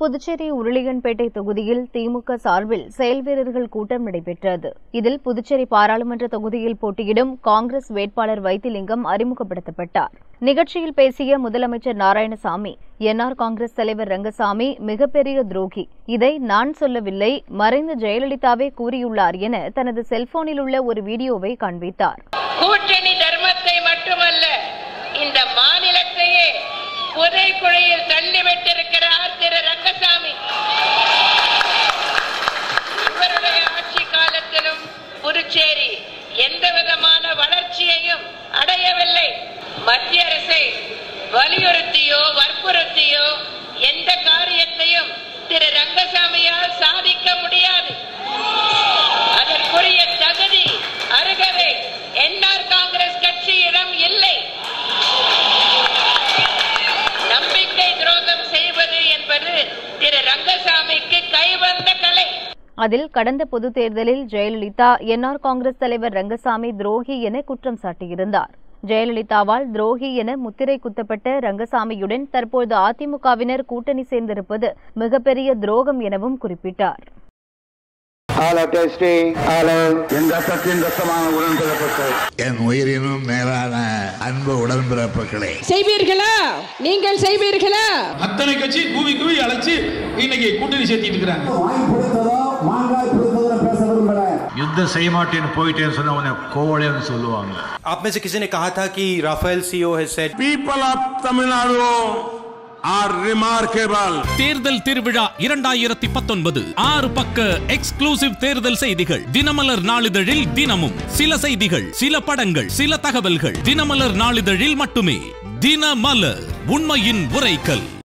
புதுச்சேரி உருளியன்பேட்டை தொகுதியில் திமுக சார்பில் செயல் வீரர்கள் கூட்டம் நடைபெற்றது. இதில் புதுச்சேரி பாராளுமன்ற தொகுதியில் போட்டியிடும் காங்கிரஸ் வேட்பாளர் வைத்திலிங்கம் அறிமுகப்படுத்தப்பட்டார். நிகழ்ச்சியில் பேசிய முதலமைச்சர் நாராயணசாமி என்ஆர் காங்கிரஸ் தலைவர் ரங்கசாமி மிகப்பெரிய துரோகி. இதை நான் சொல்லவில்லை மறைந்த ஜெயலலிதாவே கூறியுள்ளார் என தனது செல்போனில் உள்ள ஒரு வீடியோவை காண்பித்தார். கூட்டணி தர்மத்தை மட்டுமல்ல இந்த மாநிலத்தையே திரு ரங்கசாமி இவருடைய ஆட்சி காலத்திலும் புதுச்சேரி எந்த விதமான வளர்ச்சியையும் அடையவில்லை. மத்திய அரசை வலியுறுத்தியோ வற்புறுத்தியோ எந்த காரியத்தையும் திரு ரங்கசாமியால் சாதி அதில் கடந்த பொதுத் தேர்தலில் ஜெயலலிதா என்ஆர் காங்கிரஸ் தலைவர் ரங்கசாமி துரோகி என குற்றம் சாட்டியிருந்தார். ஜெயலலிதாவால் துரோகி என முத்திரை குத்தப்பட்ட ரங்கசாமியுடன் தற்போது அதிமுகவினர் கூட்டணி சேர்ந்திருப்பது மிகப்பெரிய துரோகம் எனவும் குறிப்பிட்டார். என் உயிரினும் மேலான அன்பு உடன்பிறப்புகளே செய்வீர்களா? நீங்கள் செய்வீர்களா? அத்தனை கட்சி கூவி கூவி அழைச்சு இன்னைக்கு கூட்டணி சேர்த்திட்டு இருக்கிறாங்க. யுத்தம் செய்ய மாட்டேன்னு போயிட்டேன்னு சொன்ன உடனே கோவலேன்னு சொல்லுவாங்க आप में से किसी ने कहा था कि Rafale CEO has said people of Tamil Nadu are remarkable தேர்தல் திருவிழா இரண்டாயிரத்தி பத்தொன்பது ஆறு பக்க எக்ஸ்க்ளூசிவ் தேர்தல் செய்திகள் தினமலர் நாளிதழில் தினமும் சில செய்திகள் சில படங்கள் சில தகவல்கள் தினமலர் நாளிதழில் மட்டுமே தினமலர் உண்மையின் உரைக்கல்